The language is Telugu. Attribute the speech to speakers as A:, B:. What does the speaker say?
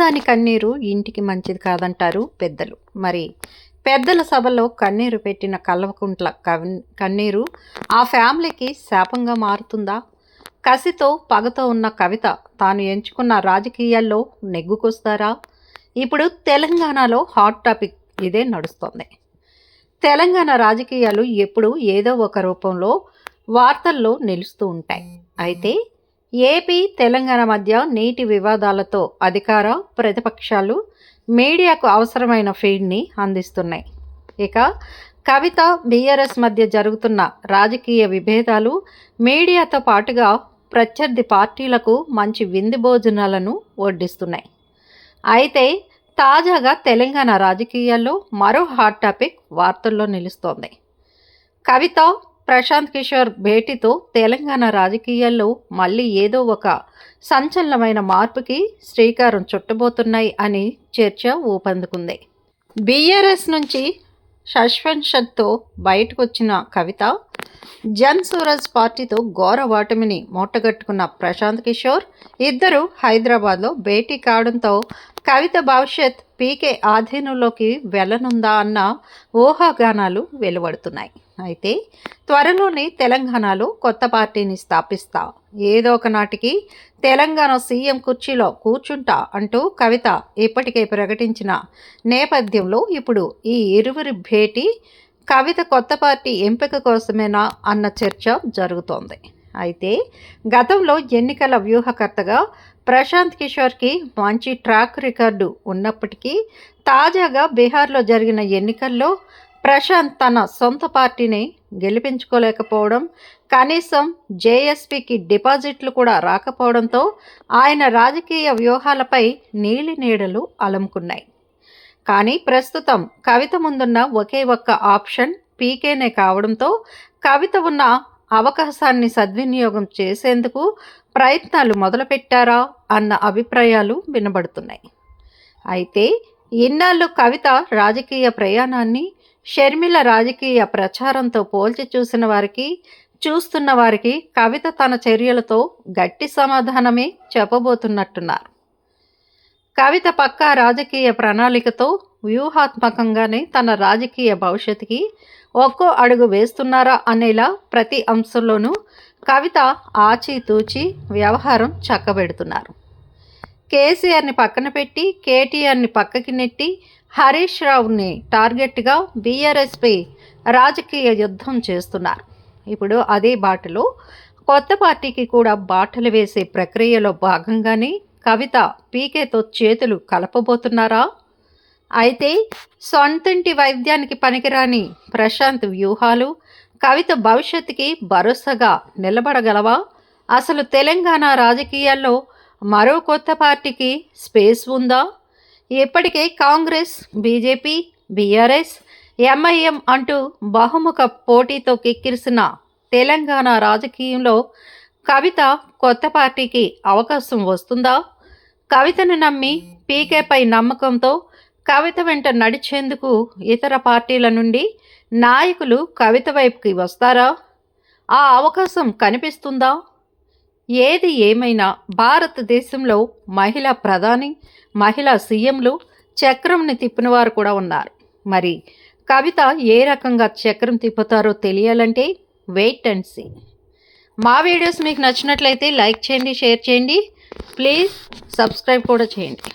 A: దాని కన్నీరు ఇంటికి మంచిది కాదంటారు పెద్దలు. మరి పెద్దల సభలో కన్నీరు పెట్టిన కల్వకుంట్ల కన్నీరు ఆ ఫ్యామిలీకి శాపంగా మారుతుందా? కసితో పగతో ఉన్న కవిత తాను ఎంచుకున్న రాజకీయాల్లో నెగ్గుకొస్తారా? ఇప్పుడు తెలంగాణలో హాట్ టాపిక్ ఇదే నడుస్తోంది. తెలంగాణ రాజకీయాలు ఎప్పుడు ఏదో ఒక రూపంలో వార్తల్లో నిలుస్తూ ఉంటాయి. అయితే ఏపీ తెలంగాణ మధ్య నీటి వివాదాలతో అధికార ప్రతిపక్షాలు మీడియాకు అవసరమైన ఫీడ్ని అందిస్తున్నాయి. ఇక కవిత బీఆర్ఎస్ మధ్య జరుగుతున్న రాజకీయ విభేదాలు మీడియాతో పాటుగా ప్రత్యర్థి పార్టీలకు మంచి విందు భోజనాలను వడ్డిస్తున్నాయి. అయితే తాజాగా తెలంగాణ రాజకీయాల్లో మరో హాట్ టాపిక్ వార్తల్లో నిలుస్తోంది. కవిత ప్రశాంత్ కిషోర్ భేటీతో తెలంగాణ రాజకీయాల్లో మళ్ళీ ఏదో ఒక సంచలనమైన మార్పుకి శ్రీకారం చుట్టబోతున్నాయి అని చర్చ ఊపందుకుంది. బీఆర్ఎస్ నుంచి సస్పెన్షన్తో బయటకు వచ్చిన కవిత జన్ సూరజ్ పార్టీతో ఘోర వాటమిని మూటగట్టుకున్న ప్రశాంత్ కిషోర్ ఇద్దరు హైదరాబాద్లో భేటీ కావడంతో కవిత భవిష్యత్ పీకే ఆధీనంలోకి వెళ్ళనుందా అన్న ఊహాగానాలు వెలువడుతున్నాయి. అయితే త్వరలోనే తెలంగాణలో కొత్త పార్టీని స్థాపిస్తా. ఏదో ఒకనాటికి తెలంగాణ సీఎం కుర్చీలో కూర్చుంటా అంటూ కవిత ఇప్పటికే ప్రకటించిన నేపథ్యంలో ఇప్పుడు ఈ ఇరువురి భేటీ కవిత కొత్త పార్టీ ఎంపిక కోసమేనా అన్న చర్చ జరుగుతోంది. అయితే గతంలో ఎన్నికల వ్యూహకర్తగా ప్రశాంత్ కిషోర్కి మంచి ట్రాక్ రికార్డు ఉన్నప్పటికీ తాజాగా బీహార్లో జరిగిన ఎన్నికల్లో ప్రశాంత్ తన సొంత పార్టీని గెలిపించుకోలేకపోవడం కనీసం జేఎస్పీకి డిపాజిట్లు కూడా రాకపోవడంతో ఆయన రాజకీయ వ్యూహాలపై నీలి నీడలు అలముకున్నాయి. కానీ ప్రస్తుతం కవిత ముందున్న ఒకే ఒక్క ఆప్షన్ పీకేనే కావడంతో కవిత ఉన్న అవకాశాన్ని సద్వినియోగం చేసేందుకు ప్రయత్నాలు మొదలుపెట్టారా అన్న అభిప్రాయాలు వినబడుతున్నాయి. అయితే ఇన్నాళ్ళు కవిత రాజకీయ ప్రయాణాన్ని షర్మిల రాజకీయ ప్రచారంతో పోల్చి చూసిన వారికి చూస్తున్న వారికి కవిత తన చర్యలతో గట్టి సమాధానమే చెప్పబోతున్నట్టున్నారు. కవిత పక్కా రాజకీయ ప్రణాళికతో వ్యూహాత్మకంగానే తన రాజకీయ భవిష్యత్తుకి ఒక్కో అడుగు వేస్తున్నారా అనేలా ప్రతి అంశంలోనూ కవిత ఆచితూచి వ్యవహారం చక్కబెడుతున్నారు. కేసీఆర్ని పక్కన పెట్టి కేటీఆర్ని పక్కకి నెట్టి హరీష్ రావుని టార్గెట్గా బీఆర్ఎస్పై రాజకీయ యుద్ధం చేస్తున్నారు. ఇప్పుడు అదే బాటలో కొత్త పార్టీకి కూడా బాటలు వేసే ప్రక్రియలో భాగంగానే కవిత పీకేతో చేతులు కలపబోతున్నారా? అయితే సొంతంటి వైద్యానికి పనికిరాని ప్రశాంత్ వ్యూహాలు కవిత భవిష్యత్తుకి భరోసాగా నిలబడగలవా? అసలు తెలంగాణ రాజకీయాల్లో మరో కొత్త పార్టీకి స్పేస్ ఉందా? ఇప్పటికే కాంగ్రెస్ బీజేపీ బీఆర్ఎస్ ఎంఐఎం అంటూ బహుముఖ పోటీతో కిక్కిరిసిన తెలంగాణ రాజకీయంలో కవిత కొత్త పార్టీకి అవకాశం వస్తుందా? కవితను నమ్మి పీకేపై నమ్మకంతో కవిత వెంట నడిచేందుకు ఇతర పార్టీల నుండి నాయకులు కవిత వైపుకి వస్తారా? ఆ అవకాశం కనిపిస్తుందా? ఏది ఏమైనా భారతదేశంలో మహిళా ప్రధాని మహిళా సీఎంలు చక్రంని తిప్పిన వారు కూడా ఉన్నారు. మరి కవిత ఏ రకంగా చక్రం తిప్పుతారో తెలియాలంటే వెయిట్ అండ్ సీ మా వీడియోస్ మీకు నచ్చినట్లయితే లైక్ చేయండి షేర్ చేయండి. ప్లీజ్ సబ్స్క్రైబ్ కూడా చేయండి.